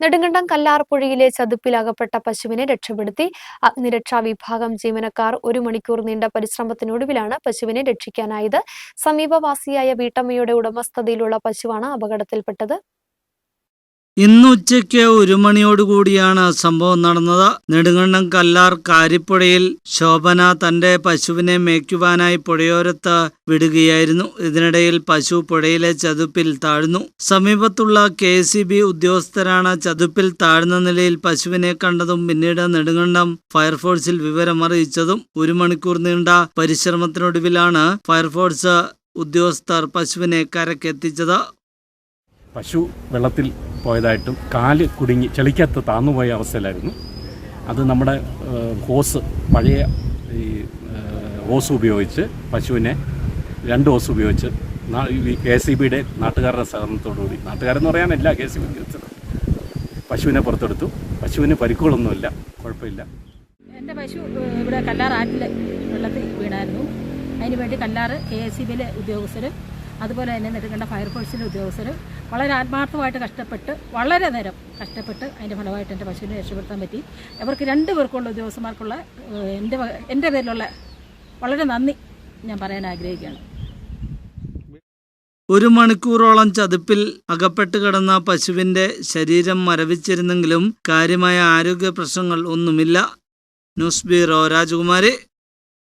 നെടുങ്കണ്ടം കല്ലാർപ്പുഴയിലെ ചതുപ്പിൽ അകപ്പെട്ട പശുവിനെ രക്ഷപ്പെടുത്തി. അഗ്നിരക്ഷാ വിഭാഗം ജീവനക്കാർ ഒരു മണിക്കൂർ നീണ്ട പരിശ്രമത്തിനൊടുവിലാണ് പശുവിനെ രക്ഷിക്കാനായത്. സമീപവാസിയായ വീട്ടമ്മയുടെ ഉടമസ്ഥതയിലുള്ള പശുവാണ് അപകടത്തിൽപ്പെട്ടത്. ഇന്ന് ഉച്ചയ്ക്ക് ഒരു മണിയോടുകൂടിയാണ് സംഭവം നടന്നത്. നെടുങ്കണ്ടം കല്ലാർ കാരിപ്പുഴയിൽ ശോഭന തന്റെ പശുവിനെ മേയ്ക്കുവാനായി പുഴയോരത്ത് വിടുകയായിരുന്നു. ഇതിനിടയിൽ പശു പുഴയിലെ ചതുപ്പിൽ താഴ്ന്നു. സമീപത്തുള്ള കെ ഉദ്യോഗസ്ഥരാണ് ചതുപ്പിൽ താഴ്ന്ന നിലയിൽ പശുവിനെ കണ്ടതും പിന്നീട് നെടുങ്കണ്ടം ഫയർഫോഴ്സിൽ വിവരം അറിയിച്ചതും ഒരു മണിക്കൂർ നീണ്ട പരിശ്രമത്തിനൊടുവിലാണ് ഫയർഫോഴ്സ് ഉദ്യോഗസ്ഥർ പശുവിനെ കരക്കെത്തിച്ചത്. പശു വെള്ളത്തിൽ പോയതായിട്ടും കാൽ കുടുങ്ങി ചെളിക്കകത്ത് താന്നുപോയ അവസ്ഥയിലായിരുന്നു. അത് നമ്മുടെ ഹോസ് പഴയ ഈ ഹോസ് ഉപയോഗിച്ച് പശുവിനെ രണ്ട് ഹോസ് ഉപയോഗിച്ച് കെ സി ബിയുടെ നാട്ടുകാരുടെ സഹകരണത്തോടുകൂടി നാട്ടുകാരെന്ന് പറയാനല്ല കെ സി ബി പശുവിനെ പുറത്തെടുത്തു. പശുവിന് പരിക്കുകളൊന്നുമില്ല. കുഴപ്പമില്ല. എന്റെ പശു ഇവിടെ കല്ലാർ ആറ്റിൽ വെള്ളത്തിൽ വീണായിരുന്നു. അതിന് വേണ്ടി കല്ലാറ് കെ എസ് സി ബിയിലെ ഉദ്യോഗസ്ഥർ അതുപോലെ തന്നെ നെടുങ്കണ്ട ഫയർഫോഴ്സിലെ ഉദ്യോഗസ്ഥർ വളരെ ആത്മാർത്ഥമായിട്ട് കഷ്ടപ്പെട്ട് വളരെ നേരം കഷ്ടപ്പെട്ട് അതിന്റെ ഫലമായിട്ട് എന്റെ പശുവിനെ രക്ഷപ്പെടുത്താൻ പറ്റി. അവർക്ക് രണ്ട് പേർക്കുള്ള ഉദ്യോഗസ്ഥന്മാർക്കുള്ള എന്റെ എന്റെ പേരിലുള്ള വളരെ നന്ദി ഞാൻ പറയാൻ ആഗ്രഹിക്കുകയാണ്. ഒരു മണിക്കൂറോളം ചതുപ്പിൽ അകപ്പെട്ട് കിടന്ന പശുവിന്റെ ശരീരം മരവിച്ചിരുന്നെങ്കിലും കാര്യമായ ആരോഗ്യ പ്രശ്നങ്ങൾ ഒന്നുമില്ല. ന്യൂസ് ബ്യൂറോ രാജകുമാരി.